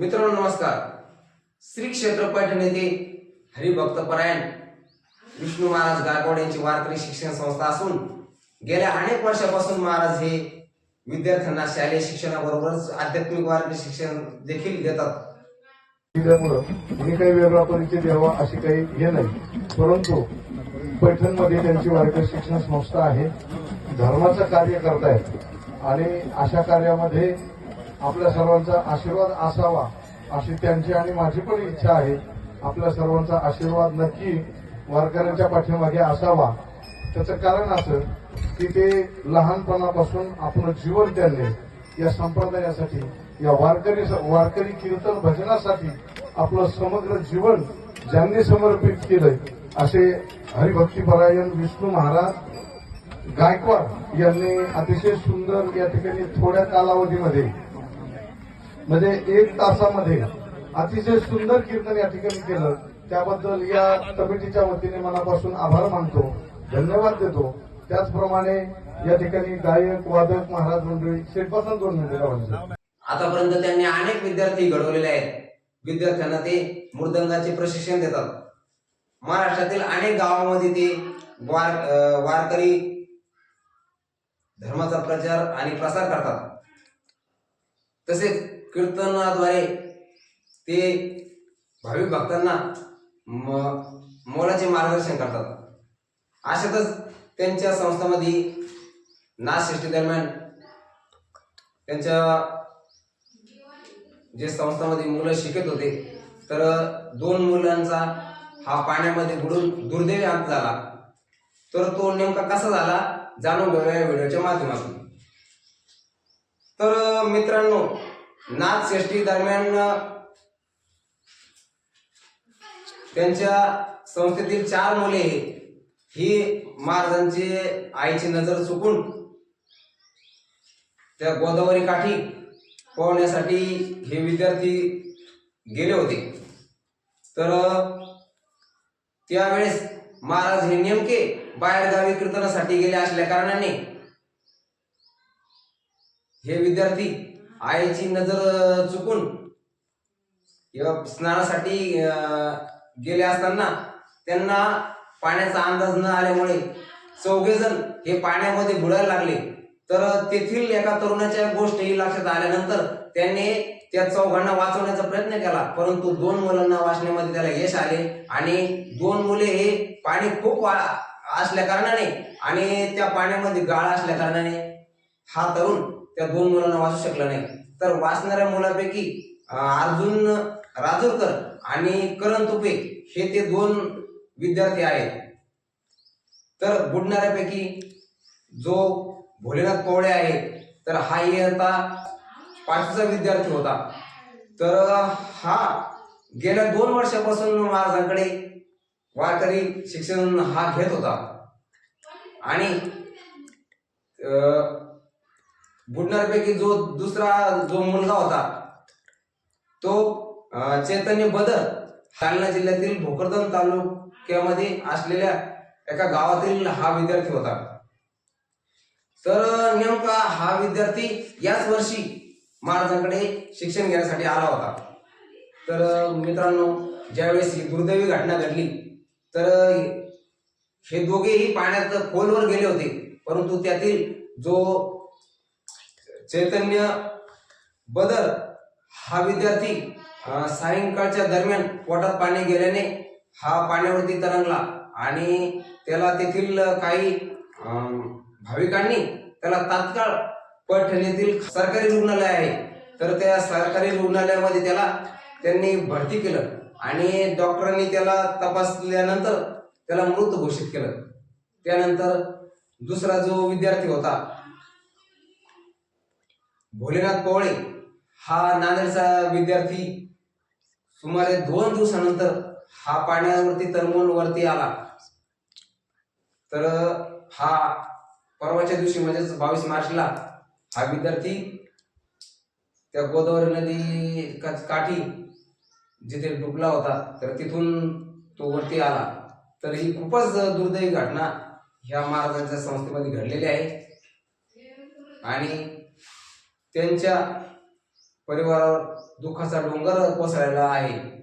मित्रांनो नमस्कार. श्री क्षेत्र पैठण येथे हरिभक्त परायण विष्णू महाराज गायकवाड यांची वारकरी शिक्षण संस्था असून गेल्या अनेक वर्षापासून महाराज हे विद्यार्थ्यांना शालेय शिक्षणाबरोबरच आध्यात्मिक वारकरी शिक्षण देखील देतात. मी काही वेगळा परिचय द्यावा अशी काही हे नाही. परंतु पैठणमध्ये त्यांची वारकरी शिक्षण संस्था आहे. धर्माचं कार्य करतायत. आणि अशा कार्यामध्ये आपल्या सर्वांचा आशीर्वाद असावा अशी त्यांची आणि माझी पण इच्छा आहे. आपल्या सर्वांचा आशीर्वाद नक्की वारकऱ्यांच्या पाठीमागे असावा. त्याचं कारण असं की ते लहानपणापासून आपलं जीवन त्यांनी या संप्रदायासाठी या वारकरी वारकरी कीर्तन भजनासाठी आपलं समग्र जीवन ज्यांनी समर्पित केलंय असे हरिभक्तीपरायण विष्णू महाराज गायकवाड यांनी अतिशय सुंदर या ठिकाणी थोड्या कालावधीमध्ये म्हणजे एक तासामध्ये अतिशय सुंदर कीर्तन या ठिकाणी केलं. त्याबद्दल या कमिटीच्या वतीने मनापासून आभार मानतो धन्यवाद देतो. त्याचप्रमाणे या ठिकाणी गायक वादक महाराज मंडळी शेटपासून दोन मिनिटं आतापर्यंत त्यांनी अनेक विद्यार्थी घडवलेले आहेत. विद्यार्थ्यांना ते मृदंगाचे प्रशिक्षण देतात. महाराष्ट्रातील अनेक गावामध्ये ते वार वारकरी धर्माचा प्रचार आणि प्रसार करतात. तसेच कीर्तनाद्वारे ते भाविक भक्तांना म- मोलाचे मार्गदर्शन करतात. अशातच त्यांच्या संस्थामध्ये नाथषष्ठी दरम्यान त्यांच्या जे संस्थामध्ये मुलं शिकत होते तर दोन मुलांचा हा पाण्यामध्ये बुडून दुर्दैवी अंत झाला. तर तो नेमका कसा झाला जाणून घेऊया व्हिडिओच्या माध्यमातून. तर मित्रांनो नाथ षष्ठी दरम्यान त्यांच्या संस्थेतील चार मुले ही महाराजांची आईची नजर चुकून त्या गोदावरी काठी पोहण्यासाठी हे विद्यार्थी गेले होते. तर त्यावेळेस महाराज हे नेमके बाहेरगावी कीर्तनासाठी गेले असल्या कारणाने हे विद्यार्थी आईची नजर चुकून किंवा स्नानासाठी गेले असताना त्यांना पाण्याचा अंदाज न आल्यामुळे चौघेजण हे पाण्यामध्ये बुडायला लागले. तर तेथील एका तरुणाच्या गोष्टी लक्षात आल्यानंतर त्यांनी त्या चौघांना वाचवण्याचा प्रयत्न केला. परंतु दोन मुलांना वाचण्यामध्ये त्याला यश आले आणि दोन मुले हे पाणी खूप असल्या कारणाने आणि त्या पाण्यामध्ये गाळ असल्या कारणाने हा तरुण त्या दोन मुलांना वाचू शकला नाही. तर वाचणाऱ्या मुलापैकी अर्जुन राजूरकर आणि करण तुपे हे ते दोन विद्यार्थी आहेत. तर बुडणाऱ्यापैकी जो भोलेनाथ कोवळे आहे तर हा इयत्ता पाचवीचा विद्यार्थी होता. तर हा गेल्या दोन वर्षापासून महाराजांकडे वारकरी शिक्षण हा घेत होता. आणि बुडणारपैकी जो दुसरा जो मुलगा होता तो चैतन्य बदल जालना जिल्ह्यातील भोकरदन तालुक्यामध्ये असलेल्या एका गावातील हा विद्यार्थी होता. तर नेमका हा विद्यार्थी याच वर्षी महाराजांकडे शिक्षण घेण्यासाठी आला होता. तर मित्रांनो ज्यावेळेस ही दुर्दैवी घटना घडली तर हे दोघेही पाण्यात खोलवर गेले होते परंतु त्यातील जो चैतन्य बदल हा विद्यार्थी सायंकाळच्या दरम्यान पोटात पाणी गेल्याने हा पाण्यावरती तरंगला आणि त्याला तेथील काही भाविकांनी त्याला तात्काळ पैठण येथील सरकारी रुग्णालय आहे. तर त्या सरकारी रुग्णालयामध्ये त्याला त्यांनी भरती केलं आणि डॉक्टरांनी त्याला तपासल्यानंतर त्याला मृत घोषित केलं. त्यानंतर दुसरा जो विद्यार्थी होता भोलेनाथ पवळे हा नांदेडचा विद्यार्थी सुमारे दोन दिवसानंतर हा पाण्यावरती तरंगून वरती आला. तर हा परवाच्या दिवशी म्हणजेच बावीस मार्चला हा विद्यार्थी त्या गोदावरी नदी काठी जिथे डुबला होता तर तिथून तो वरती आला. तर ही खूपच दुर्दैवी घटना ह्या महाराजांच्या संस्थेमध्ये घडलेली आहे. आणि त्यांच्या परिवारावर दुःखाचा डोंगर कोसळलेला आहे.